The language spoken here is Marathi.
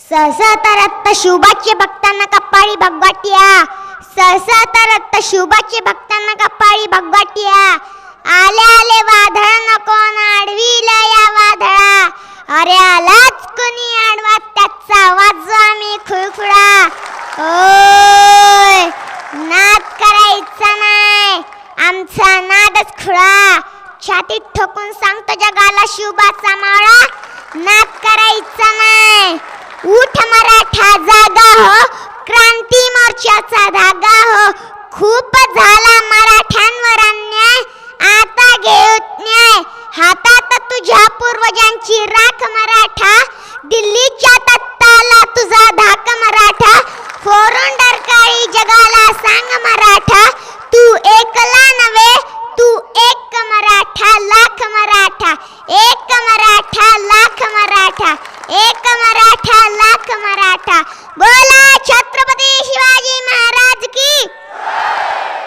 सहसा रक्त शुभाचे भक्तांना कपाळी भगवाटिया. सहसा रक्त शुभाचे भक्तांना कपाळी भगवाटिया. आले आले वादळ नको आडवीला या वादळा. अरे आलाच कोणी आडवा त्याचा आवाज जो आम्ही खुळखुळा. ओय नाद करायचा नाही. आमचा नादच खुळा. छातीत ठोकून सांगतो जगाला शुभाचा माळा. नाद उठ मराठा जागा हो क्रांती मोर्चाचा धागा हो. खूप झाला मराठ्यांवर अन्याय आता घेऊत न्याय. हातात तुझ्या पूर्वजांची राख मराठा दिल्लीच्या तत्ताला तुझा धाक मराठा. फोरून डरकाळी जगाला सांग मराठा तू एकला नव्हे तू एक मराठा लाख मराठा. एक मरा एक मराठा लाख मराठा.